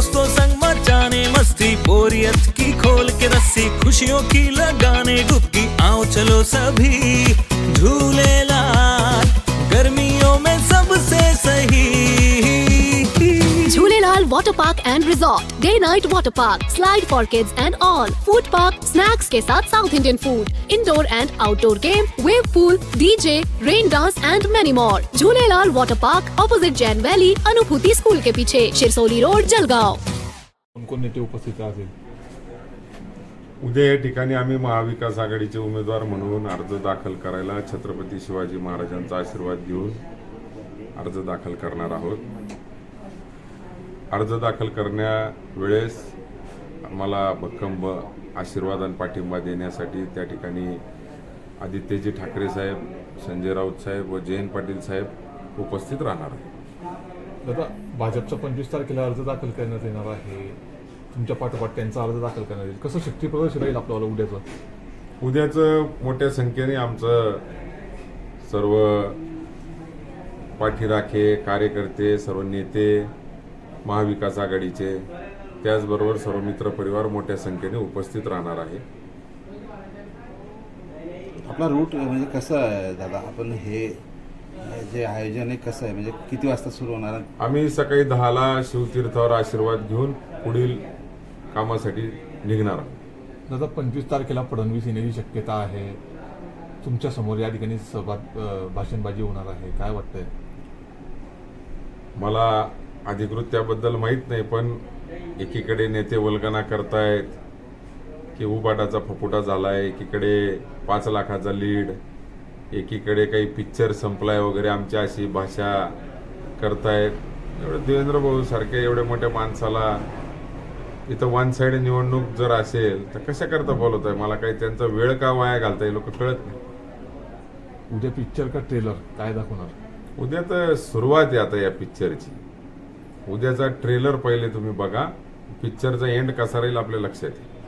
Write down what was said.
दोस्तों संग मचाने मस्ती बोरियत की खोल के रस्सी खुशियों की लगाने डुबकी आओ चलो सभी झूले water park and resort day night water park slide for kids and all food park snacks के साथ south Indian food indoor and outdoor game wave pool DJ rain dance and many mall झूले water park opposite Jain valley Anubhuti school के पीछे Shirsoli road Jalgaon उद्या या ठिकाणी आम्ही महाविकास आघाडीचे उमेदवार म्हणून अर्ज दाखल करायला छत्रपती शिवाजी महाराजांचा आशीर्वाद घेऊन अर्ज दाखल करणार आहोत. अर्ज दाखल करण्या वेळेस मला भक्कम आशीर्वाद आणि पाठिंबा देण्यासाठी त्या ठिकाणी आदित्यजी ठाकरे साहेब संजय राऊत साहेब व जयंत पाटील साहेब उपस्थित राहणार आहेत. दादा भाजपचा पंचवीस तारखेला अर्ज दाखल करण्यात येणार आहे. तुमच्या पाठोपाठ त्यांचा अर्ज दाखल करण्यात येईल. कसं शक्ती प्रदर्शन राहील आपल्याला उद्याचं? उद्याचं मोठ्या संख्येने आमचं सर्व पाठीराखे कार्यकर्ते सर्व नेते महाविकास आघाडीचे त्याचबरोबर सर्व मित्रपरिवार मोठ्या संख्येने उपस्थित राहणार आहे. आपला रूट म्हणजे कसं आहे दादा? आपण हे जे आयोजन आहे कसं आहे? म्हणजे किती वाजता सुरू होणार? आम्ही सकाळी दहाला शिवतीर्थावर आशीर्वाद घेऊन पुढील कामासाठी निघणार आहोत. दादा पंचवीस तारखेला फडणवीस येण्याची शक्यता आहे. तुमच्यासमोर या ठिकाणी सभा भाषणबाजी होणार आहे. काय वाटतंय? मला अधिकृत त्याबद्दल माहीत नाही पण एकीकडे नेते वल्गना करतायत की उबाटाचा फपुटा झालाय एकीकडे पाच लाखाचा लीड एकीकडे काही पिक्चर संपलाय वगैरे आमची अशी भाषा करतायत. एवढे देवेंद्र भाऊ सारख्या एवढ्या मोठ्या माणसाला इथं वन साइड निवडणूक जर असेल तर कशा करता बोलत आहे मला काही त्यांचा वेळ का वाया घालताय लोक कळत नाही. उद्या पिक्चर का ट्रेलर काय दाखवणार? उद्या तर सुरुवात आहे आता या पिक्चरची उद्याचा ट्रेलर पहिले तुम्ही बघा. पिक्चरचा एंड कसा राहील आपल्या लक्षात येईल.